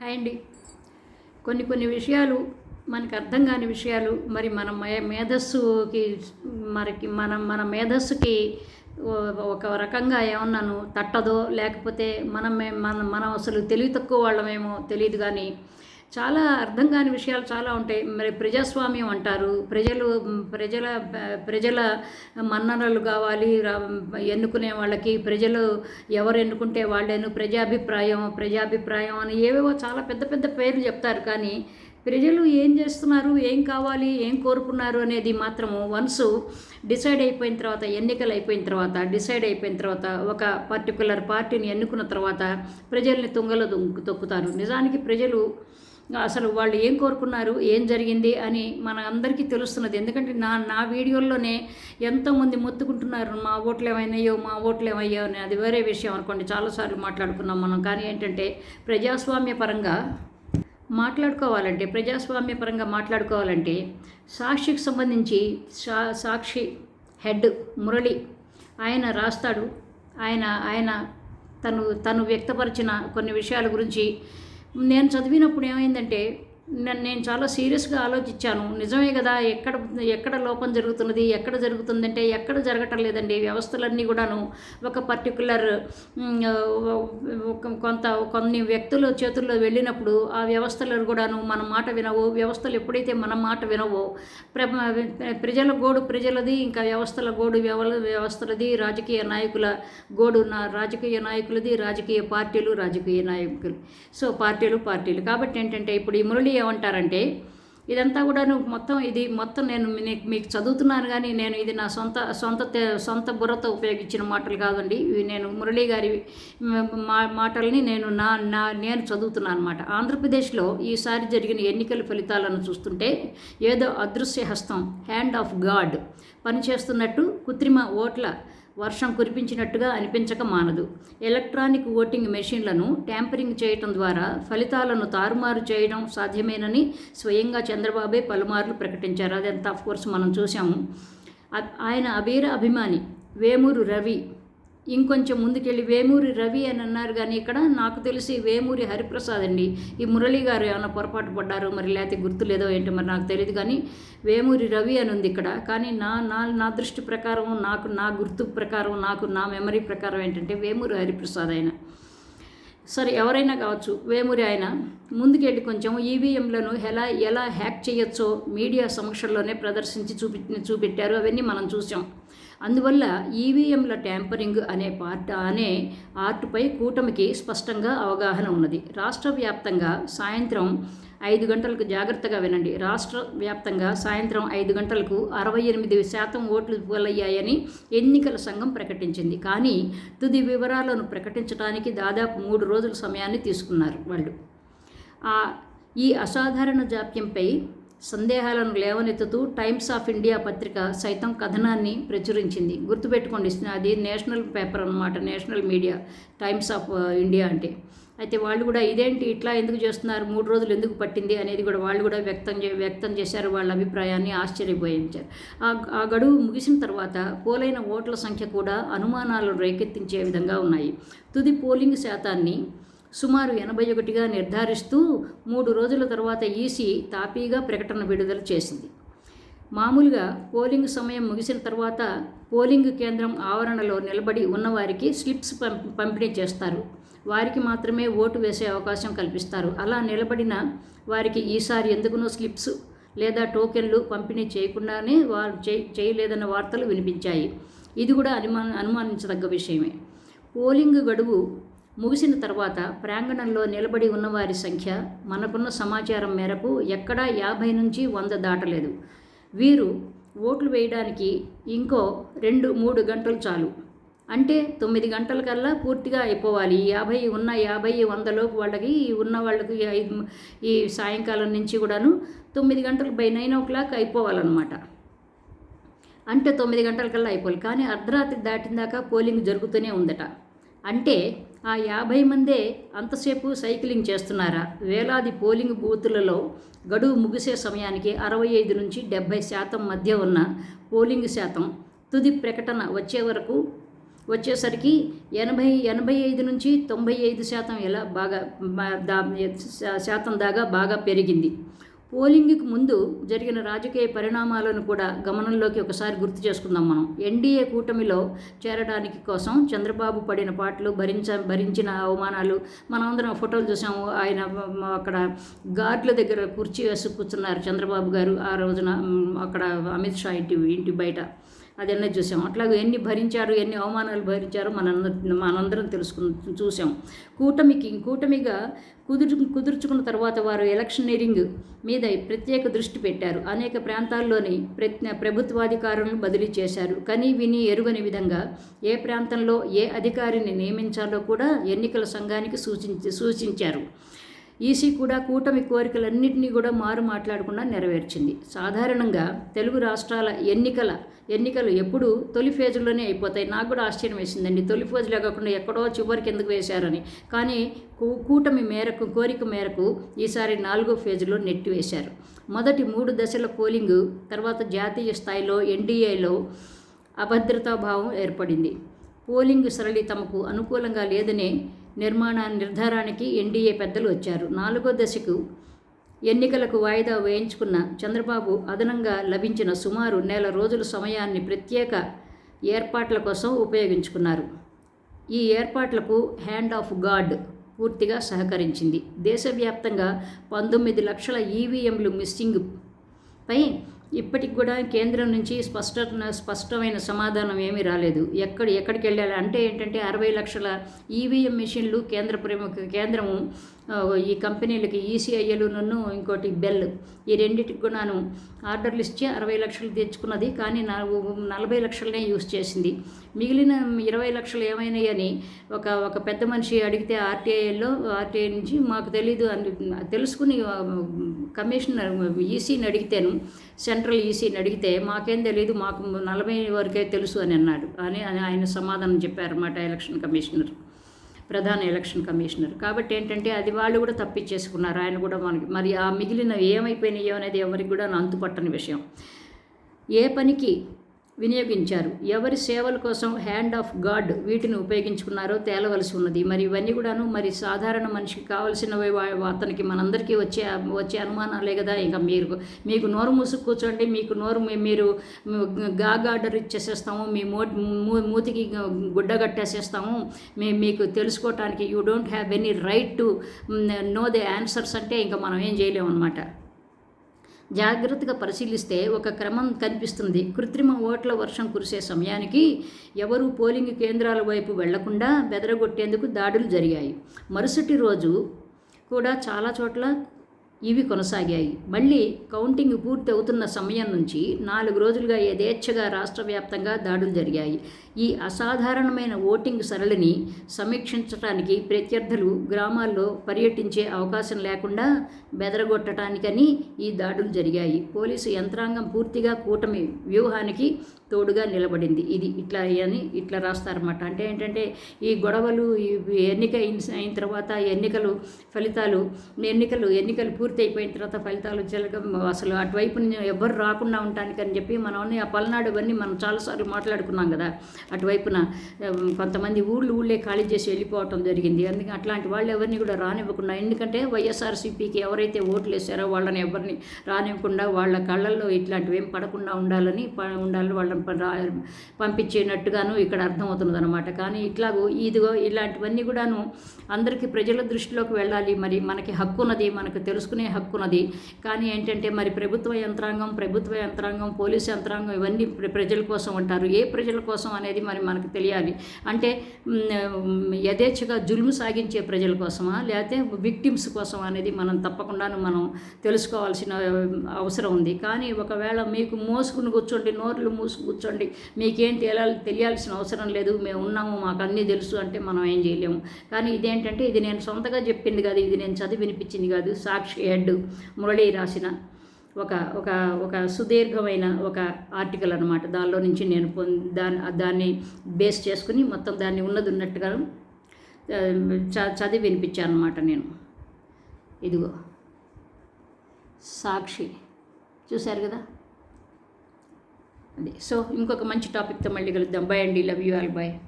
Hi అండి. కొన్ని కొన్ని విషయాలు మనకు అర్థం కాని విషయాలు మరి మన మే మేధస్సుకి మనకి మన మన మేధస్సుకి ఒక రకంగా ఏమన్నాను తట్టదో లేకపోతే మనం మన మనం అసలు తెలివి తక్కువ వాళ్ళమేమో తెలియదు కానీ చాలా అర్థం కాని విషయాలు చాలా ఉంటాయి. మరి ప్రజాస్వామ్యం అంటారు. ప్రజలు ప్రజల ప్రజల మన్ననలు కావాలి. ఎన్నుకునే వాళ్ళకి ప్రజలు ఎవరు ఎన్నుకుంటే వాళ్ళేను. ప్రజాభిప్రాయం ప్రజాభిప్రాయం అని ఏవేవో చాలా పెద్ద పెద్ద పేర్లు చెప్తారు. కానీ ప్రజలు ఏం చేస్తున్నారు? ఏం కావాలి? ఏం కోరుకున్నారు అనేది మాత్రము వన్స్ డిసైడ్ అయిపోయిన తర్వాత ఎన్నికలు అయిపోయిన తర్వాత డిసైడ్ అయిపోయిన తర్వాత ఒక పర్టికులర్ పార్టీని ఎన్నుకున్న తర్వాత ప్రజల్ని తుంగలో తొక్కుతారు. నిజానికి ప్రజలు అసలు వాళ్ళు ఏం కోరుకున్నారు ఏం జరిగింది అని మన అందరికీ తెలుస్తున్నది. ఎందుకంటే నా నా వీడియోల్లోనే ఎంతోమంది మొత్తుకుంటున్నారు మా ఓట్లు ఏమైనాయో మా ఓట్లు ఏమయ్యో అని. అది వేరే విషయం అనుకోండి చాలాసార్లు మాట్లాడుకున్నాం మనం. కానీ ఏంటంటే ప్రజాస్వామ్య పరంగా మాట్లాడుకోవాలంటే ప్రజాస్వామ్య పరంగా మాట్లాడుకోవాలంటే సాక్షికి సంబంధించి సా సాక్షి హెడ్ మురళి ఆయన రాస్తాడు. ఆయన ఆయన తను తను వ్యక్తపరిచిన కొన్ని విషయాల గురించి నేను చదివినప్పుడు ఏమైందంటే నేను చాలా సీరియస్గా ఆలోచించాను. నిజమే కదా ఎక్కడ ఎక్కడ లోపం జరుగుతున్నది ఎక్కడ జరుగుతుందంటే ఎక్కడ జరగటం లేదండి వ్యవస్థలన్నీ కూడాను. ఒక పర్టికులర్ కొంత కొన్ని వ్యక్తుల చేతుల్లో వెళ్ళినప్పుడు ఆ వ్యవస్థలు కూడాను మన మాట వినవు. వ్యవస్థలు ఎప్పుడైతే మన మాట వినవో ప్ర ప్రజల గోడు ప్రజలది ఇంకా వ్యవస్థల గోడు వ్యవ వ్యవస్థలది రాజకీయ నాయకుల గోడు నా రాజకీయ నాయకులది రాజకీయ పార్టీలు రాజకీయ నాయకులు. సో పార్టీలు పార్టీలు. కాబట్టి ఏంటంటే ఇప్పుడు ఈ మురళి ఏమంటారంటే ఇదంతా కూడాను మొత్తం ఇది మొత్తం నేను మీకు చదువుతున్నాను కానీ నేను ఇది నా సొంత సొంత సొంత బుర్రతో ఉపయోగించిన మాటలు కాదండి. ఇవి నేను మురళి గారి మా మాటల్ని నేను నా నా నేను చదువుతున్నాను అనమాట ఆంధ్రప్రదేశ్లో ఈసారి జరిగిన ఎన్నికల ఫలితాలను చూస్తుంటే ఏదో అదృశ్య హస్తం హ్యాండ్ ఆఫ్ గాడ్ పనిచేస్తున్నట్టు కృత్రిమ ఓట్ల వర్షం కురిపించినట్టుగా అనిపించక మానదు. ఎలక్ట్రానిక్ ఓటింగ్ మెషిన్లను ట్యాంపరింగ్ చేయటం ద్వారా ఫలితాలను తారుమారు చేయడం సాధ్యమేనని స్వయంగా చంద్రబాబే పలుమార్లు ప్రకటించారు. అదంతా? ఆఫ్ కోర్స్ మనం చూసాము ఆయన అబీర అభిమాని వేమూరు రవి ఇంకొంచెం ముందుకెళ్ళి వేమూరి రవి అని అన్నారు కానీ ఇక్కడ నాకు తెలిసి వేమూరి హరిప్రసాద్ అండి. ఈ మురళి గారు ఏమైనా పొరపాటు పడ్డారు మరి లేకపోతే గుర్తు లేదో ఏంటో మరి నాకు తెలియదు కానీ వేమూరి రవి అని ఉంది ఇక్కడ. కానీ నా నా నా దృష్టి ప్రకారం నాకు నా గుర్తు ప్రకారం నాకు నా మెమరీ ప్రకారం ఏంటంటే వేమూరి హరిప్రసాద్ అయినా సరే ఎవరైనా కావచ్చు వేమూరి ఆయన ముందుకెళ్ళి కొంచెం ఈవీఎంలను ఎలా ఎలా హ్యాక్ చేయొచ్చో మీడియా సమక్షంలోనే ప్రదర్శించి చూపి చూపెట్టారు అవన్నీ మనం చూసాం. అందువల్ల ఈవీఎంల ట్యాంపరింగ్ అనే పార్ట్ అనే ఆర్టుపై కూటమికి స్పష్టంగా అవగాహన ఉన్నది. రాష్ట్ర వ్యాప్తంగా సాయంత్రం ఐదు గంటలకు జాగ్రత్తగా వినండి. రాష్ట్ర వ్యాప్తంగా సాయంత్రం ఐదు గంటలకు అరవై ఎనిమిది శాతం ఓట్లు పోలయ్యాయని ఎన్నికల సంఘం ప్రకటించింది. కానీ తుది వివరాలను ప్రకటించడానికి దాదాపు మూడు రోజుల సమయాన్ని తీసుకున్నారు వాళ్ళు. ఈ అసాధారణ జాప్యంపై సందేహాలను లేవనెత్తుతూ టైమ్స్ ఆఫ్ ఇండియా పత్రిక సైతం కథనాన్ని ప్రచురించింది. గుర్తుపెట్టుకోండి అది నేషనల్ పేపర్ అన్నమాట national media Times of India అంటే. అయితే వాళ్ళు కూడా ఇదేంటి ఇట్లా ఎందుకు చేస్తున్నారు? మూడు రోజులు ఎందుకు పట్టింది? అనేది కూడా వాళ్ళు కూడా వ్యక్తం చే వ్యక్తం చేశారు. వాళ్ళ అభిప్రాయాన్ని ఆశ్చర్యపోయించారు. ఆ ఆ గడువు ముగిసిన తర్వాత పోలైన ఓట్ల సంఖ్య కూడా అనుమానాలను రేకెత్తించే విధంగా ఉన్నాయి. తుది పోలింగ్ శాతాన్ని సుమారు ఎనభై ఒకటిగా నిర్ధారిస్తూ మూడు రోజుల తర్వాత ఈసీ తాపీగా ప్రకటన విడుదల చేసింది. మామూలుగా పోలింగ్ సమయం ముగిసిన తర్వాత పోలింగ్ కేంద్రం ఆవరణలో నిలబడి ఉన్నవారికి స్లిప్స్ పం పంపిణీ చేస్తారు. వారికి మాత్రమే ఓటు వేసే అవకాశం కల్పిస్తారు. అలా నిలబడిన వారికి ఈసారి ఎందుకునో స్లిప్స్ లేదా టోకెన్లు పంపిణీ చేయకుండానే వారు చేయ చేయలేదన్న వార్తలు వినిపించాయి. ఇది కూడా అనుమా అనుమానించదగ్గ విషయమే. పోలింగ్ గడువు ముగిసిన తర్వాత ప్రాంగణంలో నిలబడి ఉన్నవారి సంఖ్య మనకున్న సమాచారం మేరకు ఎక్కడా యాభై నుంచి వంద దాటలేదు. వీరు ఓట్లు వేయడానికి ఇంకో రెండు మూడు గంటలు చాలు. అంటే తొమ్మిది గంటల కల్లా పూర్తిగా అయిపోవాలి. ఈ యాభై ఉన్న యాభై వందలోపు వాళ్ళకి ఉన్న వాళ్ళకి ఈ ఐదు ఈ సాయంకాలం నుంచి కూడాను తొమ్మిది గంటలు బై నైన్ ఓ క్లాక్ అయిపోవాలన్నమాట. అంటే తొమ్మిది గంటల కల్లా అయిపోవాలి. కానీ అర్ధరాత్రి దాటిన దాకా పోలింగ్ జరుగుతూనే ఉందట. అంటే ఆ యాభై మందే అంతసేపు సైక్లింగ్ చేస్తున్నారా? వేలాది పోలింగ్ బూతులలో గడువు ముగిసే సమయానికి అరవై ఐదు నుంచి డెబ్భై శాతం మధ్య ఉన్న పోలింగ్ శాతం తుది ప్రకటన వచ్చే వరకు వచ్చేసరికి ఎనభై ఎనభై ఐదు నుంచి తొంభై ఐదు శాతం ఎలా బాగా దా శాతం దాకా బాగా పెరిగింది. పోలింగ్కి ముందు జరిగిన రాజకీయ పరిణామాలను కూడా గమనంలోకి ఒకసారి గుర్తు చేసుకుందాం మనం. ఎన్డీఏ కూటమిలో చేరడానికి కోసం చంద్రబాబు పడిన పాటలు భరించ భరించిన అవమానాలు మనమందరం ఫోటోలు చూసాము. ఆయన అక్కడ గార్డుల దగ్గర కుర్చీ వేసి కూర్చున్నారు చంద్రబాబు గారు ఆ రోజున. అక్కడ అమిత్ షా ఇంటి ఇంటి బయట. అదన్నీ చూసాం. అట్లాగే ఎన్ని భరించారు ఎన్ని అవమానాలు భరించారో మనందరం మనందరం తెలుసుకు చూసాం. కూటమికి కూటమిగా కుదురు కుదుర్చుకున్న తర్వాత వారు ఎలక్షనీరింగ్ మీద ప్రత్యేక దృష్టి పెట్టారు. అనేక ప్రాంతాల్లోని ప్ర ప్రభుత్వాధికారులను బదిలీ చేశారు. కానీ విని ఎరుగని విధంగా ఏ ప్రాంతంలో ఏ అధికారిని నియమించాలో కూడా ఎన్నికల సంఘానికి సూచించి సూచించారు. ఈసీ కూడా కూటమి కోరికలన్నింటినీ కూడా మారు మాట్లాడకుండా నెరవేర్చింది. సాధారణంగా తెలుగు రాష్ట్రాల ఎన్నికల ఎన్నికలు ఎప్పుడు తొలి ఫేజ్లోనే అయిపోతాయి. నాకు కూడా ఆశ్చర్యం వేసిందండి. తొలి ఫేజ్లో కాకుండా ఎక్కడో చివరికి ఎందుకు వేశారని. కానీ కూ- కూటమి మేరకు కోరిక మేరకు ఈసారి నాలుగో ఫేజులో నెట్టివేశారు మొదటి మూడు దశల పోలింగు తర్వాత జాతీయ స్థాయిలో ఎన్డీఏలో అభద్రతాభావం ఏర్పడింది. పోలింగ్ సరళి తమకు అనుకూలంగా లేదనే నిర్మాణ నిర్ధారానికి ఎన్డీఏ పెద్దలు వచ్చారు. నాలుగో దశకు ఎన్నికలకు వాయిదా వేయించుకున్న చంద్రబాబు అదనంగా లభించిన సుమారు నెల రోజుల సమయాన్ని ప్రత్యేక ఏర్పాట్ల కోసం ఉపయోగించుకున్నారు. ఈ ఏర్పాట్లకు హ్యాండ్ ఆఫ్ గాడ్ పూర్తిగా సహకరించింది. దేశవ్యాప్తంగా పంతొమ్మిది లక్షల ఈవీఎంలు మిస్సింగ్ పై ఇప్పటికి కూడా కేంద్రం నుంచి స్పష్ట స్పష్టమైన సమాధానం ఏమీ రాలేదు. ఎక్కడ ఎక్కడికి వెళ్ళాలి? అంటే ఏంటంటే అరవై లక్షల ఈవీఎం మిషన్లు కేంద్ర ప్రముఖ కేంద్రము ఈ కంపెనీలకి ఈసీఐలు నన్ను ఇంకోటి బెల్ ఈ రెండింటికి కూడాను ఆర్డర్లు ఇచ్చి అరవై లక్షలు తెచ్చుకున్నది. కానీ నా నలభై లక్షలనే యూస్ చేసింది. మిగిలిన ఇరవై లక్షలు ఏమైనాయని ఒక ఒక పెద్ద మనిషి అడిగితే ఆర్టీఐలో ఆర్టీఐ నుంచి మాకు తెలీదు అని తెలుసుకుని కమిషనర్ ఈసీని అడిగితేను సెంట్రల్ ఈసీని అడిగితే మాకేం తెలియదు మాకు నలభై వరకే తెలుసు అని అన్నాడు. అని ఆయన సమాధానం చెప్పారన్నమాట ఎలక్షన్ కమిషనర్. ప్రధాన ఎలక్షన్ కమిషనర్. కాబట్టి ఏంటంటే అది వాళ్ళు కూడా తప్పించేసుకున్నారు. ఆయన కూడా మనకి మరి ఆ మిగిలిన ఏమైపోయినాయో అనేది ఎవరికి కూడా అంతుపట్టని విషయం. ఏ పనికి వినియోగించారు. ఎవరి సేవల కోసం హ్యాండ్ ఆఫ్ గాడ్ వీటిని ఉపయోగించుకున్నారో తేలవలసి ఉన్నది. మరి ఇవన్నీ కూడాను మరి సాధారణ మనిషికి కావాల్సినవి అతనికి మనందరికీ వచ్చే వచ్చే అనుమానాలే కదా? ఇంకా మీరు మీకు నోరు మూసుకు కూర్చోండి. మీకు నోరు మీరు గాగ్ ఆర్డర్ ఇచ్చేసేస్తాము. మీ మో మూ- మూతికి గుడ్డ కట్టేసేస్తాము. మీ మీకు తెలుసుకోవటానికి you don't have any right to know the answers అంటే ఇంకా మనం ఏం చేయలేము అనమాట జాగ్రత్తగా పరిశీలిస్తే ఒక క్రమం కనిపిస్తుంది. కృత్రిమ ఓట్ల వర్షం కురిసే సమయానికి ఎవరూ పోలింగ్ కేంద్రాల వైపు వెళ్ళకుండా బెదరగొట్టేందుకు దాడులు జరిగాయి. మరుసటి రోజు కూడా చాలా చోట్ల ఇవి కొనసాగాయి. మళ్ళీ కౌంటింగ్ పూర్తి అవుతున్న సమయం నుంచి నాలుగు రోజులుగా యథేచ్ఛగా రాష్ట్ర వ్యాప్తంగా దాడులు జరిగాయి. ఈ అసాధారణమైన ఓటింగ్ సరళిని సమీక్షించడానికి ప్రత్యర్థులు గ్రామాల్లో పర్యటించే అవకాశం లేకుండా బెదరగొట్టడానికని ఈ దాడులు జరిగాయి. పోలీసు యంత్రాంగం పూర్తిగా కూటమి వ్యూహానికి తోడుగా నిలబడింది. ఇది ఇట్లా అని ఇట్లా రాస్తారన్నమాట. అంటే ఏంటంటే ఈ గొడవలు ఈ ఎన్నిక అయిన- తర్వాత ఎన్నికలు ఫలితాలు ఎన్నికలు ఎన్నికలు పూర్తి అయిపోయిన తర్వాత ఫలితాలు చెలక అసలు అటువైపు ఎవ్వరు రాకుండా ఉండటానికని చెప్పి మనం ఆ పల్నాడు ఇవన్నీ మనం చాలాసార్లు మాట్లాడుకున్నాం కదా. అటువైపున కొంతమంది ఊళ్ళు ఊళ్ళే ఖాళీ చేసి వెళ్ళిపోవటం జరిగింది. అందుకే అట్లాంటి వాళ్ళు ఎవరిని కూడా రానివ్వకుండా ఎందుకంటే వైఎస్ఆర్సీపీకి ఎవరైతే ఓట్లు వేసారో వాళ్ళని ఎవరిని రానివ్వకుండా వాళ్ళ కళ్ళల్లో ఇట్లాంటివి ఏం పడకుండా ఉండాలని ప- ఉండాలని వాళ్ళని పంపించేనట్టుగాను పంపించేటట్టుగాను ఇక్కడ అర్థమవుతున్నది అనమాట కానీ ఇట్లాగో ఇదిగో ఇలాంటివన్నీ కూడాను అందరికీ ప్రజల దృష్టిలోకి వెళ్ళాలి. మరి మనకి హక్కు ఉన్నది మనకు తెలుసుకునే హక్కు ఉన్నది కానీ ఏంటంటే మరి ప్రభుత్వ యంత్రాంగం ప్రభుత్వ యంత్రాంగం పోలీస్ యంత్రాంగం ఇవన్నీ ప్రజల కోసం ఉంటారు ఏ ప్రజల కోసం అనేది మరి మనకు తెలియాలి. అంటే యథేచ్ఛగా జులుము సాగించే ప్రజల కోసమా లేకపోతే విక్టిమ్స్ కోసం అనేది మనం తప్పకుండా మనం తెలుసుకోవాల్సిన అవసరం ఉంది. కానీ ఒకవేళ మీకు మోసుకుని కూర్చోండి నోర్లు మూసుకు కూర్చోండి మీకేం తెలియాలి తెలియాల్సిన అవసరం లేదు మేము ఉన్నాము మాకు అన్నీ తెలుసు అంటే మనం ఏం చేయలేము. కానీ ఇదేంటంటే ఇది నేను సొంతగా చెప్పింది కాదు ఇది నేను చదివి వినిపించింది కాదు సాక్షి హెడ్ మురళి రాసిన ఒక ఒక ఒక సుదీర్ఘమైన ఒక ఆర్టికల్ అనమాట దానిలో నుంచి నేను పొంది దాన్ని దాన్ని బేస్ చేసుకుని మొత్తం దాన్ని ఉన్నది ఉన్నట్టుగా చ- చదివి వినిపించాను అనమాట నేను. ఇదిగో. సాక్షి. చూశారు కదా? అది. సో ఇంకొక మంచి టాపిక్తో మళ్ళీ కలుద్దాం. బై అండి. Love you all. బాయ్